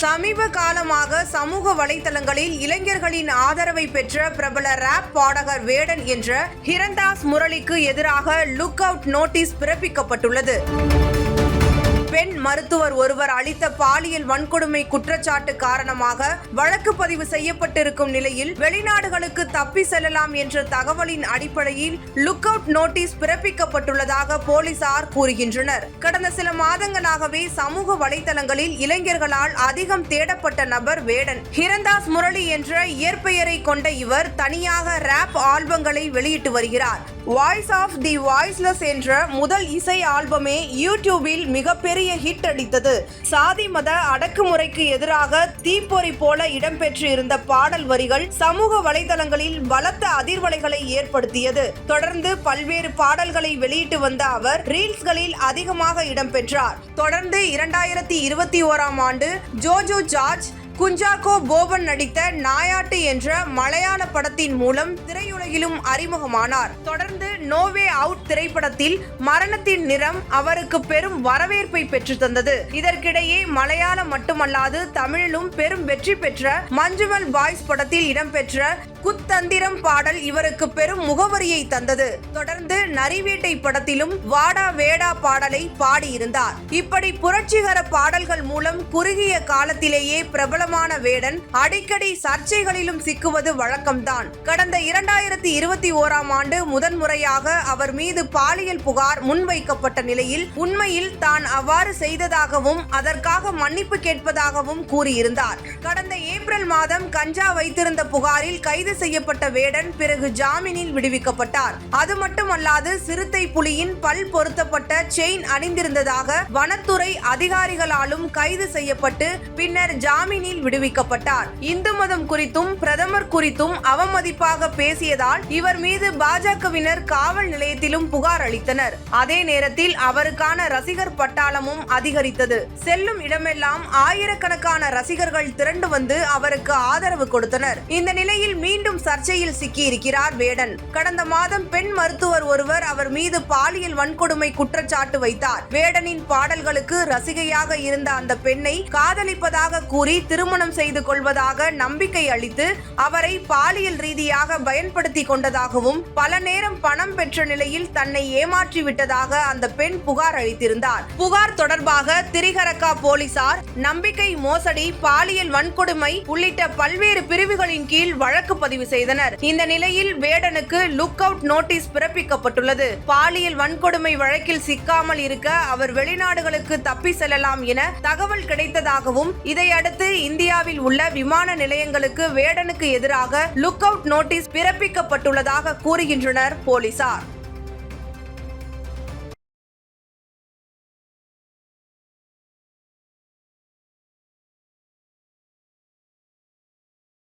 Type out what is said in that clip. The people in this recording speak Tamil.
சமீப காலமாக சமூக வலைதளங்களில் இளைஞர்களின் ஆதரவை பெற்ற பிரபல ராப் பாடகர் வேடன் என்ற ஹிரந்தாஸ் முரளிக்கு எதிராக லுக் அவுட் நோட்டீஸ் பிறப்பிக்கப்பட்டுள்ளது. பெண் மருத்துவர் ஒருவர் அளித்த பாலியல் வன்கொடுமை குற்றச்சாட்டு காரணமாக வழக்கு பதிவு செய்யப்பட்டிருக்கும் நிலையில் வெளிநாடுகளுக்கு தப்பி செல்லலாம் என்ற தகவலின் அடிப்படையில் லுக் அவுட் நோட்டீஸ் பிறப்பிக்கப்பட்டுள்ளதாக போலீசார் கூறுகின்றனர். கடந்த சில மாதங்களாகவே சமூக வலைதளங்களில் இளைஞர்களால் அதிகம் தேடப்பட்ட நபர் வேடன். ஹிரந்தாஸ் முரளி என்ற இயற்பெயரை கொண்ட இவர் தனியாக ராப் ஆல்பங்களை வெளியிட்டு வருகிறார். வாய்ஸ் ஆஃப் தி வாய்ஸ்லெஸ் என்ற முதல் இசை ஆல்பமே யூடியூபில் மிகப்பெரிய ஹிட் அடித்தது. சாதி மத அடக்குமுறைக்கு எதிராக தீப்பொறி போல இடம்பெற்று இருந்த பாடல் வரிகள் சமூக வலைதளங்களில் பலத்த அதிர்வலைகளை ஏற்படுத்தியது. தொடர்ந்து பல்வேறு பாடல்களை வெளியிட்டு வந்த அவர் ரீல்ஸ்களில் அதிகமாக இடம்பெற்றார். தொடர்ந்து இரண்டாயிரத்தி இருபத்தி ஓராம் ஆண்டு ஜோஜோ ஜார்ஜ் குஞ்சாக்கோ போபன் நடித்த நாயாட்டு என்ற மலையாள படத்தின் மூலம் திரையுலகிலும் அறிமுகமானார். தொடர்ந்து நோவே அவுட் திரைப்படத்தில் மரணத்தின் நிறம் அவருக்கு பெரும் வரவேற்பை பெற்று தந்தது. இதற்கிடையே மலையாளம் மட்டுமல்லாது தமிழிலும் பெரும் வெற்றி பெற்ற மஞ்சுமல் பாய்ஸ் படத்தில் இடம்பெற்ற குத்தந்திரம் பாடல் இவருக்கு பெரும் முகவரியை தந்தது. தொடர்ந்து நரிவேட்டை படத்திலும் வாடா வேடா பாடலை பாடியிருந்தார். இப்படி புரட்சிகர பாடல்கள் மூலம் குறுகிய காலத்திலேயே பிரபலமான வேடன் அடிக்கடி சர்ச்சைகளிலும் சிக்குவது வழக்கம்தான். கடந்த இரண்டாயிரத்தி இருபத்தி ஓராம் ஆண்டு முதன்முறையாக அவர் மீது பாலியல் புகார் முன்வைக்கப்பட்ட நிலையில் உண்மையில் தான் அவ்வாறு செய்ததாகவும் அதற்காக மன்னிப்பு கேட்பதாகவும் கூறியிருந்தார். கடந்த ஏப்ரல் மாதம் கஞ்சா வைத்திருந்த புகாரில் கைது செய்யப்பட்ட வேடன் பிறகு ஜாமீனில் விடுவிக்கப்பட்டார். அது மட்டுமல்லாது சிறுத்தை புலியின் பல் பொருத்தப்பட்ட செயின் அணிந்திருந்ததாக வனத்துறை அதிகாரிகளாலும் கைது செய்யப்பட்டு பின்னர் ஜாமீனில் விடுவிக்கப்பட்டார். இந்து மதம் குறித்தும் பிரதமர் குறித்தும் அவமதிப்பாக பேசியதால் இவர் மீது பாஜகவினர் காவல் நிலையத்திலும் புகார் அளித்தனர். அதே நேரத்தில் அவருக்கான ரசிகர் பட்டாளமும் அதிகரித்தது. செல்லும் இடமெல்லாம் ஆயிரக்கணக்கான ரசிகர்கள் திரண்டு வந்து அவருக்கு ஆதரவு கொடுத்தனர். இந்த நிலையில் மீ. மீண்டும் சர்ச்சையில் சிக்கியிருக்கிறார் வேடன். கடந்த மாதம் பெண் மருத்துவர் ஒருவர் அவர் மீது பாலியல் வன்கொடுமை குற்றச்சாட்டு வைத்தார். வேடனின் பாடல்களுக்கு ரசிகையாக இருந்த அந்த பெண்ணை காதலிப்பதாக கூறி திருமணம் செய்து கொள்வதாக நம்பிக்கை அளித்து அவரை பாலியல் ரீதியாக பயன்படுத்தி கொண்டதாகவும் பல நேரம் பணம் பெற்ற நிலையில் தன்னை ஏமாற்றி விட்டதாக அந்த பெண் புகார் அளித்திருந்தார். புகார் தொடர்பாக திரிகரக்கா போலீசார் நம்பிக்கை மோசடி பாலியல் வன்கொடுமை உள்ளிட்ட பல்வேறு பிரிவுகளின் கீழ் வழக்கு பதிவு செய்தனர். இந்த நிலையில் வேடனுக்கு லுக் அவுட் நோட்டீஸ் பிறப்பிக்கப்பட்டுள்ளது. பாலியல் வன்கொடுமை வழக்கில் சிக்காமல் இருக்க அவர் வெளிநாடுகளுக்கு தப்பி செல்லலாம் என தகவல் கிடைத்ததாகவும் இதையடுத்து இந்தியாவில் உள்ள விமான நிலையங்களுக்கு வேடனுக்கு எதிராக லுக் அவுட் நோட்டீஸ் பிறப்பிக்கப்பட்டுள்ளதாக கூறுகின்றனர் போலீசார்.